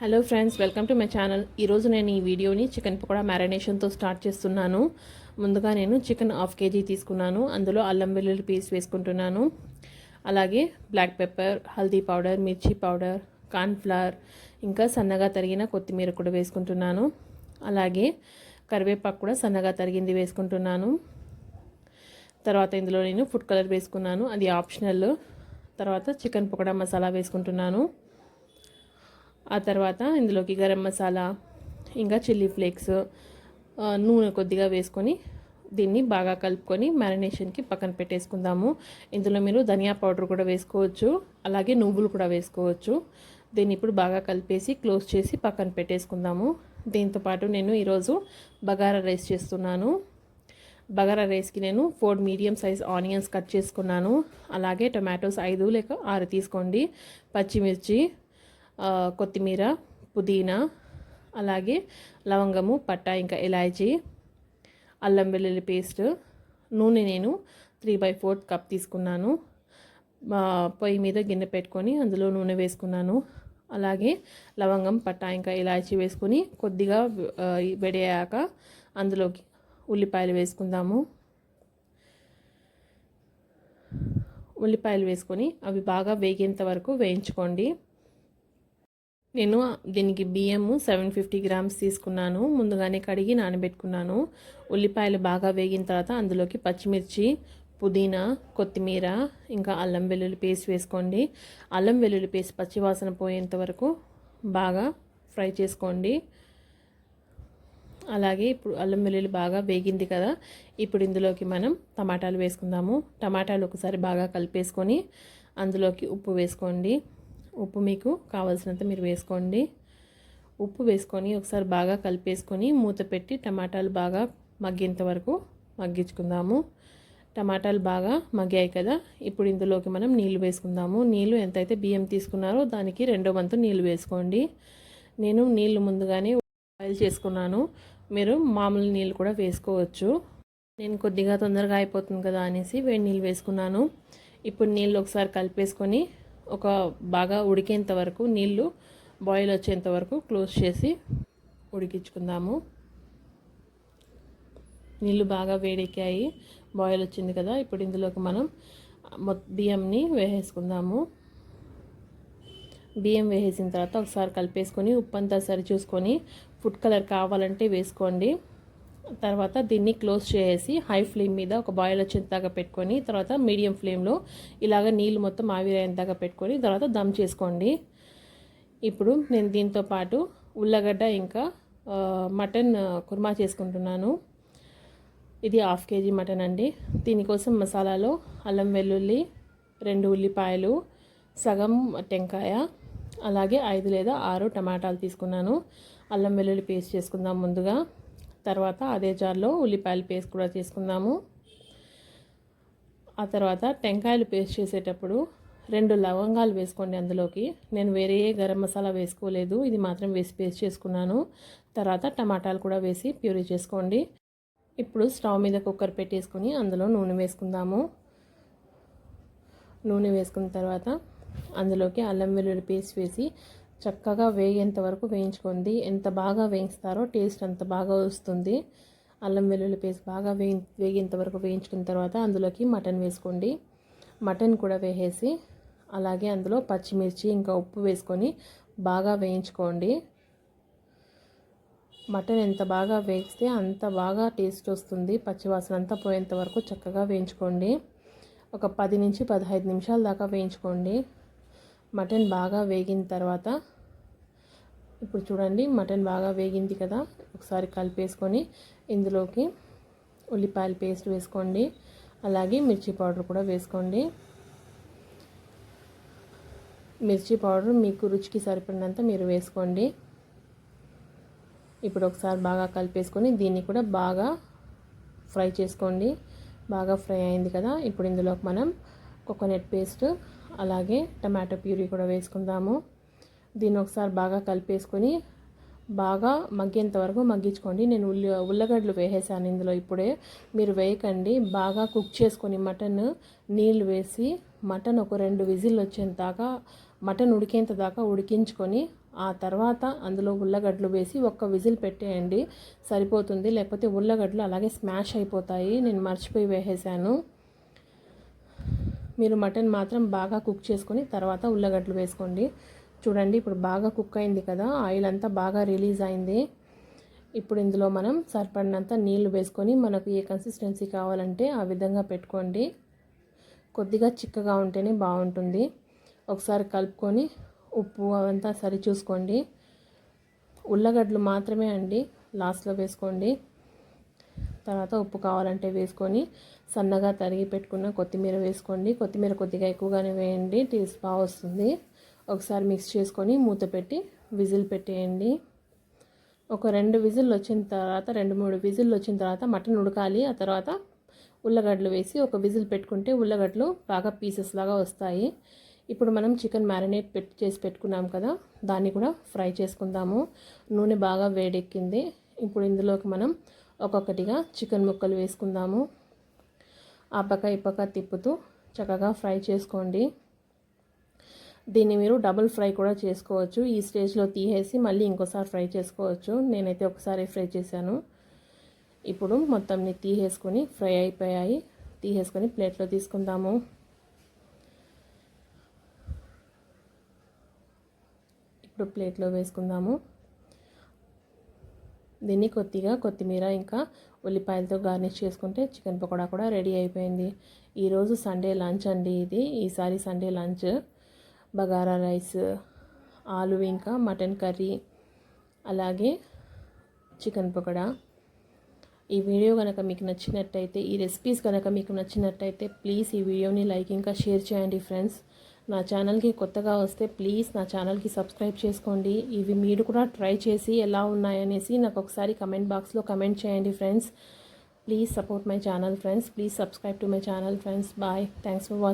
Hello friends welcome to my channel ఈరోజు నేను ఈ వీడియోని చికెన్ పకోడా మ్యారినేషన్తో స్టార్ట్ చేస్తున్నాను. ముందుగా నేను చికెన్ హాఫ్ కేజీ తీసుకున్నాను. అందులో అల్లం వెల్లుల్లి పీస్ వేసుకుంటున్నాను. అలాగే బ్లాక్ పెప్పర్ హల్దీ పౌడర్ మిర్చి పౌడర్ కార్న్ఫ్లవర్ ఇంకా సన్నగా తరిగిన కొత్తిమీర కూడా వేసుకుంటున్నాను. అలాగే కరివేపాకు కూడా సన్నగా తరిగింది వేసుకుంటున్నాను. తర్వాత ఇందులో నేను ఫుడ్ కలర్ వేసుకున్నాను. అది ఆప్షనల్ తర్వాత చికెన్ పకోడా మసాలా వేసుకుంటున్నాను. ఆ తర్వాత ఇందులోకి గరం మసాలా ఇంకా చిల్లీ ఫ్లేక్స్ నూనె కొద్దిగా వేసుకొని దీన్ని బాగా కలుపుకొని మ్యారినేషన్కి పక్కన పెట్టేసుకుందాము. ఇందులో మీరు ధనియా పౌడర్ కూడా వేసుకోవచ్చు అలాగే నువ్వులు కూడా వేసుకోవచ్చు. దీన్ని ఇప్పుడు బాగా కలిపేసి క్లోజ్ చేసి పక్కన పెట్టేసుకుందాము. దీంతో పాటు నేను ఈరోజు బగారా రైస్ చేస్తున్నాను. బగారా రైస్కి నేను four medium size onions cut చేసుకున్నాను. అలాగే టొమాటోస్ ఐదు లేక ఆరు తీసుకోండి. పచ్చిమిర్చి కొత్తిమీర పుదీనా అలాగే లవంగము పట్ట ఇంకా ఇలాచీ అల్లం వెల్లుల్లి పేస్ట్ నూనె నేను త్రీ బై ఫోర్త్ కప్ తీసుకున్నాను. పొయ్యి మీద గిన్నె పెట్టుకొని అందులో నూనె వేసుకున్నాను. అలాగే లవంగం పట్ట ఇంకా ఇలాచీ వేసుకొని కొద్దిగా ఆ, అందులోకి ఉల్లిపాయలు వేసుకుందాము. ఉల్లిపాయలు వేసుకొని అవి బాగా వేగేంత వరకు వేయించుకోండి. నేను దీనికి బియ్యము సెవెన్ ఫిఫ్టీ గ్రామ్స్ తీసుకున్నాను. ముందుగానే కడిగి నానబెట్టుకున్నాను. ఉల్లిపాయలు బాగా వేగిన తర్వాత అందులోకి పచ్చిమిర్చి పుదీనా కొత్తిమీర ఇంకా అల్లం వెల్లుల్లి పేస్ట్ వేసుకోండి. అల్లం వెల్లుల్లి పేస్ట్ పచ్చివాసన పోయేంత వరకు బాగా ఫ్రై చేసుకోండి. అలాగే ఇప్పుడు అల్లం వెల్లుల్లి బాగా వేగింది కదా ఇప్పుడు ఇందులోకి మనం టమాటాలు వేసుకుందాము. టమాటాలు ఒకసారి బాగా కలిపేసుకొని అందులోకి ఉప్పు వేసుకోండి. ఉప్పు మీకు కావాల్సినంత మీరు వేసుకోండి. ఉప్పు వేసుకొని ఒకసారి బాగా కలిపేసుకొని మూత పెట్టి టమాటాలు బాగా మగ్గేంత వరకు మగ్గించుకుందాము. టమాటాలు బాగా మగ్గాయి కదా ఇప్పుడు ఇందులోకి మనం నీళ్ళు వేసుకుందాము. నీళ్ళు ఎంతైతే బియ్యం తీసుకున్నారో దానికి రెండో వంతు నీళ్ళు వేసుకోండి. నేను నీళ్ళు ముందుగానే బాయిల్ చేసుకున్నాను. మీరు మామూలు నీళ్ళు కూడా వేసుకోవచ్చు. నేను కొద్దిగా తొందరగా అయిపోతుంది కదా అనేసి వేడి నీళ్ళు వేసుకున్నాను. ఇప్పుడు నీళ్ళు ఒకసారి కలిపేసుకొని ఒక బాగా ఉడికేంత వరకు నీళ్ళు బాయిల్ వచ్చేంత వరకు క్లోజ్ చేసి ఉడికించుకుందాము. నీళ్ళు బాగా వేడెక్కాయి. బాయిల్ వచ్చింది కదా ఇప్పుడు ఇందులోకి మనం బియ్యంని వేసేసుకుందాము. బియ్యం వేసేసిన తర్వాత ఒకసారి కలిపేసుకొని ఉప్పు అంతా సరి చూసుకొని ఫుడ్ కలర్ కావాలంటే వేసుకోండి. తర్వాత దీన్ని క్లోజ్ చేసి హై ఫ్లేమ్ మీద ఒక బాయిల్ వచ్చేంతగా పెట్టుకొని తర్వాత మీడియం ఫ్లేమ్లో ఇలాగ నీళ్ళు మొత్తం ఆవిరయ్యేంతగా పెట్టుకొని తర్వాత దమ్ చేసుకోండి. ఇప్పుడు నేను దీంతో పాటు ఉల్లగడ్డ ఇంకా మటన్ కుర్మా చేసుకుంటున్నాను. ఇది హాఫ్ కేజీ మటన్ అండి. దీనికోసం మసాలాలో అల్లం వెల్లుల్లి రెండు ఉల్లిపాయలు సగం టెంకాయ అలాగే ఐదు లేదా ఆరు టమాటాలు తీసుకున్నాను. అల్లం వెల్లుల్లి పేస్ట్ చేసుకుందాం ముందుగా. తర్వాత అదే జార్లో ఉల్లిపాయల పేస్ట్ కూడా చేసుకుందాము. ఆ తర్వాత టెంకాయలు పేస్ట్ చేసేటప్పుడు రెండు లవంగాలు వేసుకోండి అందులోకి. నేను వేరే ఏ గరం మసాలా వేసుకోలేదు ఇది మాత్రం వేసి పేస్ట్ చేసుకున్నాను. తర్వాత టమాటాలు కూడా వేసి ప్యూరీ చేసుకోండి. ఇప్పుడు స్టవ్ మీద కుక్కర్ పెట్టేసుకొని అందులో నూనె వేసుకుందాము. నూనె వేసుకున్న తర్వాత అందులోకి అల్లం వెల్లుల్లి పేస్ట్ వేసి చక్కగా వేగేంత వరకు వేయించుకోండి. ఎంత బాగా వేయిస్తారో టేస్ట్ అంత బాగా వస్తుంది. అల్లం వెల్లుల్లి పేస్ట్ బాగా వేయి వేగేంత వరకు వేయించుకున్న తర్వాత అందులోకి మటన్ వేసుకోండి. మటన్ కూడా వేసేసి అలాగే అందులో పచ్చిమిర్చి ఇంకా ఉప్పు వేసుకొని బాగా వేయించుకోండి. మటన్ ఎంత బాగా వేస్తే అంత బాగా టేస్ట్ వస్తుంది. పచ్చివాసన అంతా పోయేంత వరకు చక్కగా వేయించుకోండి. ఒక పది నుంచి పదహైదు నిమిషాల దాకా వేయించుకోండి. మటన్ బాగా వేగిన తర్వాత ఇప్పుడు చూడండి మటన్ బాగా వేగింది కదా ఒకసారి కలిపేసుకొని ఇందులోకి ఉల్లిపాయల పేస్ట్ వేసుకోండి అలాగే మిర్చి పౌడర్ కూడా వేసుకోండి. మిర్చి పౌడర్ మీకు రుచికి సరిపడినంత మీరు వేసుకోండి. ఇప్పుడు ఒకసారి బాగా కలిపేసుకొని దీన్ని కూడా బాగా ఫ్రై చేసుకోండి. బాగా ఫ్రై అయింది కదా ఇప్పుడు ఇందులోకి మనం కోకోనట్ పేస్ట్ అలాగే టమాటో ప్యూరీ కూడా వేసుకుందాము. దీన్ని ఒకసారి బాగా కలిపేసుకొని బాగా మగ్గేంత వరకు మగ్గించుకోండి. నేను ఉల్లి ఉల్లగడ్డలు వేసేసాను ఇందులో ఇప్పుడే. మీరు వేయకండి. బాగా కుక్ చేసుకొని మటన్ నీళ్ళు వేసి మటన్ ఒక రెండు విజిల్ వచ్చేంత దాకా మటన్ ఉడికేంత దాకా ఉడికించుకొని ఆ తర్వాత అందులో ఉల్లగడ్డలు వేసి ఒక్క విజిల్ పెట్టేయండి. సరిపోతుంది. లేకపోతే ఉల్లగడ్డలు అలాగే స్మాష్ అయిపోతాయి. నేను మర్చిపోయి వేసేసాను. మీరు మటన్ మాత్రం బాగా కుక్ చేసుకొని తర్వాత ఉల్లగడ్డలు వేసుకోండి. చూడండి ఇప్పుడు బాగా కుక్ అయింది కదా ఆయిల్ అంతా బాగా రిలీజ్ అయింది. ఇప్పుడు ఇందులో మనం సరిపడినంత నీళ్ళు వేసుకొని మనకు ఏ కన్సిస్టెన్సీ కావాలంటే ఆ విధంగా పెట్టుకోండి. కొద్దిగా చిక్కగా ఉంటేనే బాగుంటుంది. ఒకసారి కలుపుకొని ఉప్పు అవంతా సరి చూసుకోండి ఉల్లగడ్డలు మాత్రమే అండి లాస్ట్లో వేసుకోండి. తర్వాత ఉప్పు కావాలంటే వేసుకొని సన్నగా తరిగి పెట్టుకున్న కొత్తిమీర వేసుకోండి. కొత్తిమీర కొద్దిగా ఎక్కువగానే వేయండి. టేస్ట్ బాగా వస్తుంది. ఒకసారి మిక్స్ చేసుకొని మూత పెట్టి విజిల్ పెట్టేయండి. ఒక రెండు విజిల్ వచ్చిన తర్వాత రెండు మూడు విజిల్ వచ్చిన తర్వాత మటన్ ఉడకాలి. ఆ తర్వాత ఉల్లగడ్డలు వేసి ఒక విజిల్ పెట్టుకుంటే ఉల్లగడ్డలు బాగా పీసెస్ లాగా వస్తాయి. ఇప్పుడు మనం చికెన్ మ్యారినేట్ పెట్టి చేసి పెట్టుకున్నాం కదా దాన్ని కూడా ఫ్రై చేసుకుందాము. నూనె బాగా వేడెక్కింది. ఇప్పుడు ఇందులోకి మనం ఒక్కొక్కటిగా చికెన్ ముక్కలు వేసుకుందాము. ఆ పక్క ఈ పక్క తిప్పుతూ చక్కగా ఫ్రై చేసుకోండి. దీన్ని మీరు డబుల్ ఫ్రై కూడా చేసుకోవచ్చు. ఈ స్టేజ్లో తీసేసి మళ్ళీ ఇంకోసారి ఫ్రై చేసుకోవచ్చు. నేనైతే ఒకసారి ఫ్రై చేశాను. ఇప్పుడు మొత్తంని తీసేసుకొని ఫ్రై అయిపోయాయి. తీసేసుకొని ప్లేట్లో తీసుకుందాము. ఇప్పుడు ప్లేట్లో వేసుకుందాము. దీన్ని కొద్దిగా కొత్తిమీర ఇంకా ఉల్లిపాయలతో గార్నిష్ చేసుకుంటే చికెన్ పకోడా కూడా రెడీ అయిపోయింది. ఈరోజు సండే లంచ్ అండి ఇది. ఈసారి సండే లంచ్. బగారా రైస్ ఆలు ఇంకా మటన్ కర్రీ అలాగే చికెన్ పకోడా. ఈ వీడియో కనుక మీకు నచ్చినట్టయితే ఈ రెసిపీస్ కనుక మీకు నచ్చినట్టయితే ప్లీజ్ ఈ వీడియోని లైక్ ఇంకా షేర్ చేయండి ఫ్రెండ్స్. నా ఛానల్కి కొత్తగా వస్తే ప్లీజ్ నా ఛానల్కి సబ్స్క్రైబ్ చేసుకోండి. ఇవి మీరు కూడా ట్రై చేసి ఎలా ఉన్నాయనేసి నాకు ఒకసారి కమెంట్ బాక్స్లో కమెంట్ చేయండి friends. Please support my channel friends. Please subscribe to my channel friends. Bye. Thanks for watching